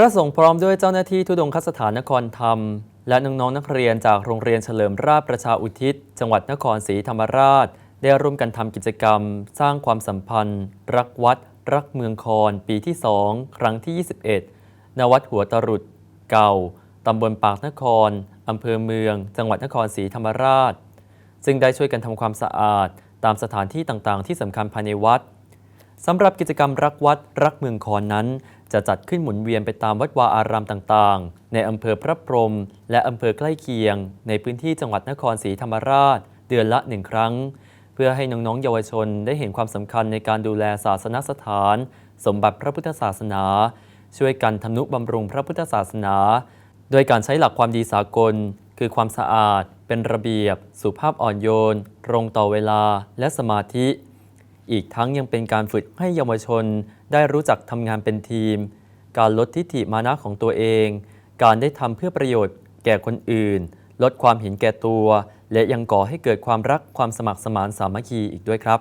พระสงฆ์พร้อมด้วยเจ้าหน้าที่ทุดงคสถานนครธรรม และน้องๆนักเรียนจากโรงเรียนเฉลิมราชประชาอุทิศ จังหวัดนครศรีธรรมราช ได้ร่วมกันทำกิจกรรม สร้างความสัมพันธ์ รักวัด รักเมืองคอนปีที่ 2 ครั้งที่ 21 ณ วัดหัวตรุษเก่าตำบลปากนครอำเภอเมือง จังหวัดนครศรีธรรมราช ซึ่งได้ช่วยกันทำความสะอาด ตามสถานที่ต่างๆ ที่สำคัญภายในวัดสำหรับกิจกรรมรักวัด รักเมืองคอนนั้น จะจัดขึ้นหมุนเวียนไปตามวัดวาอารามต่างๆ ในอำเภอพระพรหมและอำเภอใกล้เคียง ในพื้นที่จังหวัดนครศรีธรรมราช เดือนละหนึ่งครั้ง เพื่อให้น้องๆเยาวชนได้เห็นความสำคัญในการดูแลศาสนสถาน สมบัติพระพุทธศาสนา ช่วยกันทำนุบำรุงพระพุทธศาสนา โดยการใช้หลักความดีสากล คือความสะอาด เป็นระเบียบ สุภาพอ่อนโยนตรงต่อเวลา และสมาธิ อีกทั้งยังเป็นการฝึกให้เยาวชนได้รู้จักทำงานเป็นทีม การลดทิฐิมานะของตัวเอง การได้ทำเพื่อประโยชน์ แก่คนอื่น ลดความเห็นแก่ตัว และยังก่อให้เกิดความรักความสมัครสมานสามัคคีอีกด้วยครับ